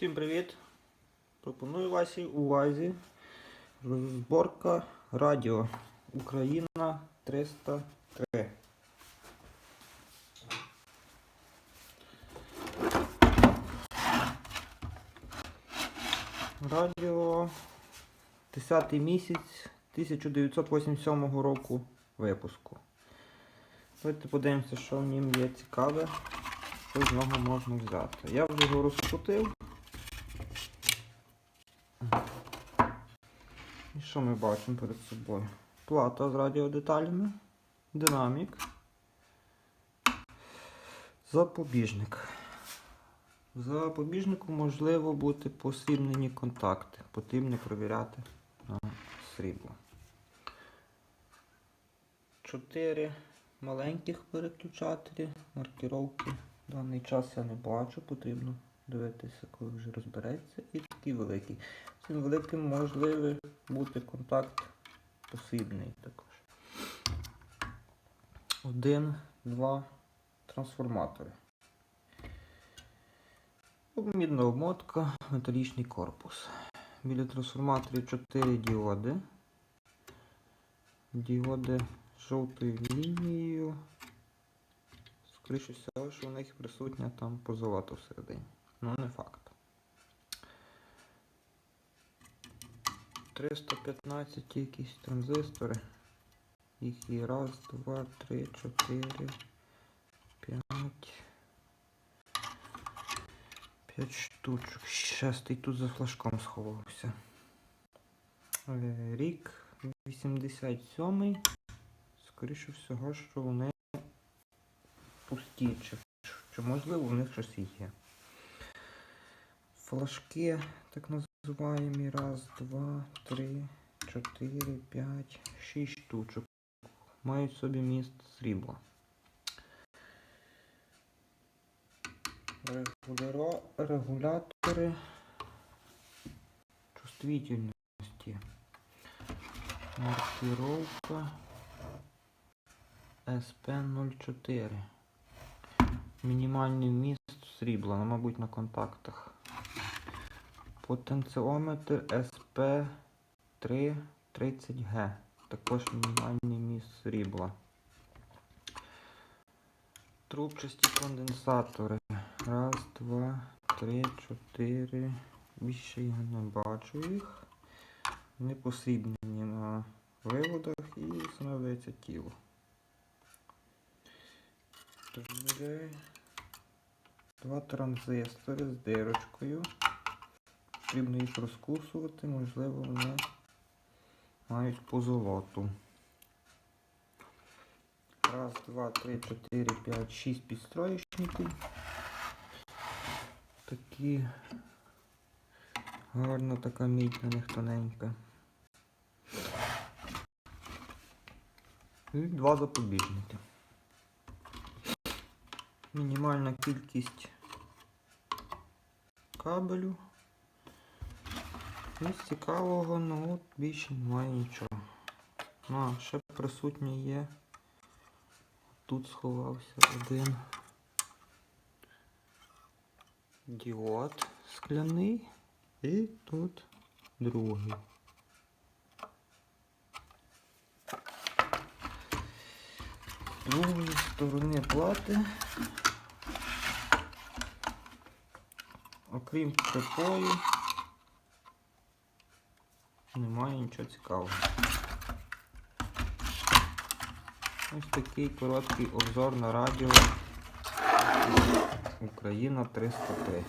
Всім привіт! Пропоную вашій увазі розборка радіо Україна 303. Радіо 10 місяць 1987 року випуску. Давайте подивимося, що в нім є цікаве, що з нього можна взяти. Я вже його розкрутив. І що ми бачимо перед собою? Плата з радіодеталями, динамік, запобіжник. Запобіжнику можливо бути посрібнені контакти. Потрібно перевіряти на срібло. Чотири маленьких переключателі, маркіровки. В даний час я не бачу, потрібно дивитися, коли вже розбереться. І такий великий. Цим великим можливий бути контакт посрібний також. Один, два трансформатори. Мідна обмотка, металічний корпус. Біля трансформаторів 4 діоди. Діоди жовтою лінією. Скоріше всього, що у них присутня там позолота всередині. Ну, не факт. 315 якісь транзистори. Їх є раз, два, три, чотири, п'ять. П'ять штучок. Шестий тут за флажком сховався. Е, Рік 87-й. Скоріше всього, що вони пусті, чи, чи можливо в них щось є. Флажки, так називаємо. Раз, два, три, чотири, п'ять, шість штучок. Мають собі міст срібла. Регулятори чувствительності. Маркировка SP04. Мінімальний вміст срібла, ну, мабуть, на контактах. Потенціометр SP3 30G. Також мінімальний вміст срібла. Трубчасті конденсатори. Раз, два, три, чотири. Більше я не бачу їх. Вони на виводах і встановлюється тіло. Два транзистори з дирочкою. Потрібно їх розкусувати, можливо, вони мають позолоту. Раз, два, три, чотири, п'ять, шість підстроєчників. Такі гарна така мідь на них тоненька. І два запобіжники. Мінімальна кількість кабелю. З цікавого, ну більше немає нічого. Ну, А, ще присутній є. Тут сховався один діод скляний і тут другий. Другої сторони плати. Окрім припою, немає нічого цікавого. Ось такий короткий обзор на радіо Україна 303.